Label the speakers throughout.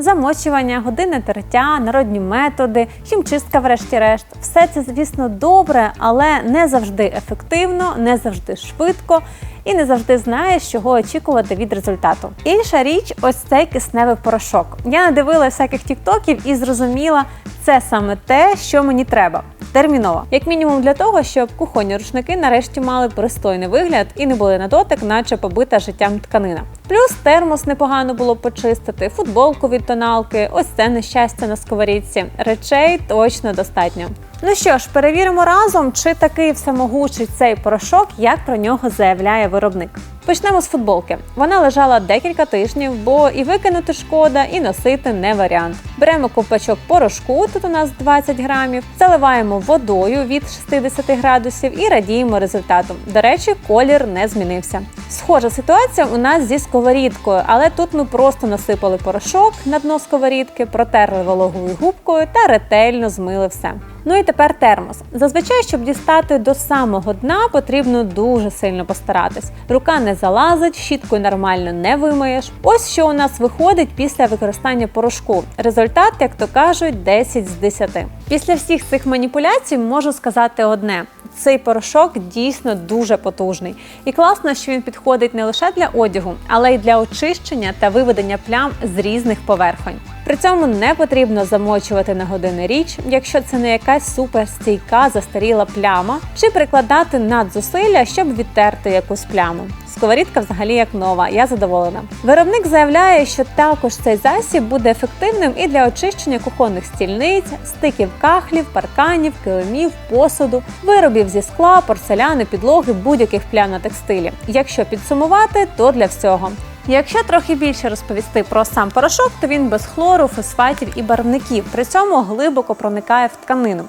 Speaker 1: Замочування, годинне тертя, народні методи, хімчистка, врешті-решт. Все це, звісно, добре, але не завжди ефективно, не завжди швидко і не завжди знаєш, чого очікувати від результату. Інша річ ось цей кисневий порошок. Я надивила всяких тіктоків і зрозуміла, це саме те, що мені треба. Терміново, як мінімум, для того, щоб кухонні рушники нарешті мали пристойний вигляд і не були на дотик, наче побита життям тканина. Плюс термос непогано було почистити, футболку від тоналки, ось це нещастя на сковорідці. Речей точно достатньо. Ну що ж, перевіримо разом, чи такий всемогучий цей порошок, як про нього заявляє виробник. Почнемо з футболки. Вона лежала декілька тижнів, бо і викинути шкода, і носити не варіант. Беремо ковпачок порошку, тут у нас 20 грамів, заливаємо водою від 60 градусів і радіємо результатом. До речі, колір не змінився. Схожа ситуація у нас зі сковорідкою, але тут ми просто насипали порошок на дно сковорідки, протерли вологою губкою та ретельно змили все. Ну і тепер термос. Зазвичай, щоб дістати до самого дна, потрібно дуже сильно постаратись. Рука не залазить, щіткою нормально не вимиєш. Ось що у нас виходить після використання порошку. Результат, як то кажуть, 10 з 10. Після всіх цих маніпуляцій можу сказати одне: цей порошок дійсно дуже потужний. І класно, що він підходить не лише для одягу, але й для очищення та виведення плям з різних поверхонь. При цьому не потрібно замочувати на години річ, якщо це не якась суперстійка застаріла пляма, чи прикладати надзусилля, щоб відтерти якусь пляму. Сковорідка взагалі як нова, я задоволена. Виробник заявляє, що також цей засіб буде ефективним і для очищення кухонних стільниць, стиків кахлів, парканів, килимів, посуду, виробів зі скла, порцеляни, підлоги, будь-яких плям на текстилі. Якщо підсумувати, то для всього. Якщо трохи більше розповісти про сам порошок, то він без хлору, фосфатів і барвників, при цьому глибоко проникає в тканину.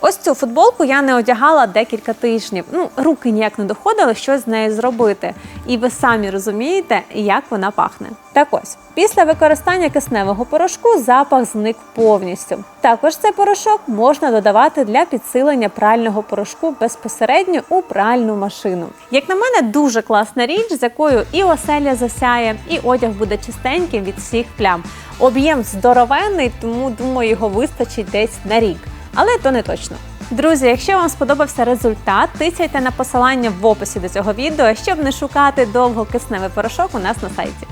Speaker 1: Ось цю футболку я не одягала декілька тижнів. Ну, руки ніяк не доходили щось з нею зробити. І ви самі розумієте, як вона пахне. Так ось, після використання кисневого порошку запах зник повністю. Також цей порошок можна додавати для підсилення прального порошку безпосередньо у пральну машину. Як на мене, дуже класна річ, з якою і оселя засяє, і одяг буде чистеньким від всіх плям. Об'єм здоровенний, тому думаю, його вистачить десь на рік. Але то не точно. Друзі, якщо вам сподобався результат, тисяйте на посилання в описі до цього відео, щоб не шукати довго кисневий порошок у нас на сайті.